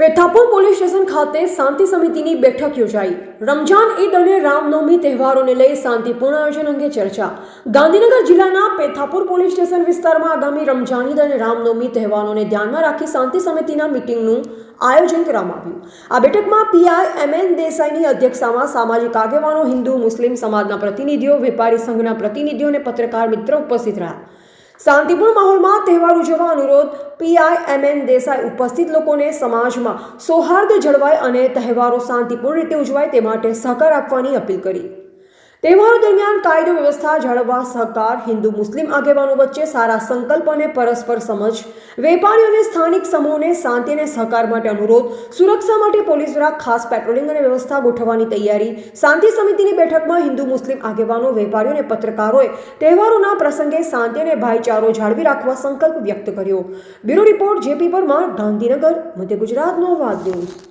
Pethapur police station ખાતે શાંતિ સમિતિની બેઠક યોજાઈ. રમજાન ઈદ અને રામનવમી તહેવારોને લઈ શાંતિપૂર્ણ આયોજન અંગે ચર્ચા. ગાંધીનગર જિલ્લાના પેથાપુર પોલીસ સ્ટેશન વિસ્તારમાં આગામી રમજાન ઈદ અને રામનવમી તહેવારોને ધ્યાનમાં રાખી શાંતિ સમિતિના મિટિંગનું આયોજન કરવામાં આવ્યું. આ બેઠકમાં પીઆઈ એમ એન દેસાઈની અધ્યક્ષતામાં સામાજિક આગેવાનો, હિન્દુ, મુસ્લિમ સમાજના પ્રતિનિધિઓ, વેપારી સંઘના પ્રતિનિધિઓ અને પત્રકાર મિત્રો ઉપસ્થિત રહ્યા. શાંતિપૂર્ણ માહોલમાં તહેવાર ઉજવવા અનુરોધ પીઆઈ એમ દેસાઈ ઉપસ્થિત લોકોને સમાજમાં સૌહાર્દ જળવાય અને તહેવારો શાંતિપૂર્ણ રીતે ઉજવાય તે માટે સહકાર આપવાની અપીલ કરી. તહેવારો દરમિયાન કાયદો વ્યવસ્થા જાળવવા સહકાર, હિન્દુ, મુસ્લિમ આગેવાનો વચ્ચે સારા સંકલ્પ અને પરસ્પર સમજ. વેપારીઓ અને સ્થાનિક સમૂહોને શાંતિ અને સહકાર માટે અનુરોધ. સુરક્ષા માટે પોલીસ દ્વારા ખાસ પેટ્રોલિંગ અને વ્યવસ્થા ગોઠવવાની તૈયારી. શાંતિ સમિતિની બેઠકમાં હિન્દુ, મુસ્લિમ આગેવાનો, વેપારીઓ અને પત્રકારોએ તહેવારોના પ્રસંગે શાંતિ અને ભાઈચારો જાળવી રાખવા સંકલ્પ વ્યક્ત કર્યો. Bureau report J P Parmar, Gandhinagar, મધ્ય ગુજરાતનો વાદ ન્યૂઝ